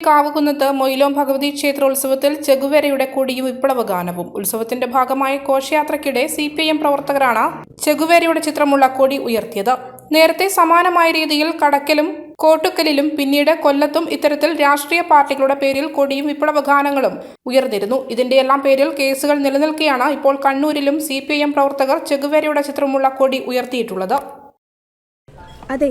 കാവുകുന്നത്ത് മൊയിലോം ഭഗവതി ക്ഷേത്രോത്സവത്തിൽ ചെഗുവേരയുടെ കൊടിയും വിപ്ലവ ഗാനവും ഉത്സവത്തിന്റെ ഭാഗമായ ഘോഷയാത്രയ്ക്കിടെ സി പി എം പ്രവർത്തകരാണ് ചെഗുവേരയുടെ ചിത്രമുള്ള കൊടി ഉയർത്തിയത്. നേരത്തെ സമാനമായ രീതിയിൽ കടക്കലും കോട്ടുക്കലിലും പിന്നീട് കൊല്ലത്തും ഇത്തരത്തിൽ രാഷ്ട്രീയ പാർട്ടികളുടെ പേരിൽ കൊടിയും വിപ്ലവ ഗാനങ്ങളും ഉയർന്നിരുന്നു. ഇതിന്റെ എല്ലാം പേരിൽ കേസുകൾ നിലനിൽക്കെയാണ് ഇപ്പോൾ കണ്ണൂരിലും സി പ്രവർത്തകർ ചെഗുവേരയുടെ ചിത്രമുള്ള കൊടി ഉയർത്തിയിട്ടുള്ളത്. അതെ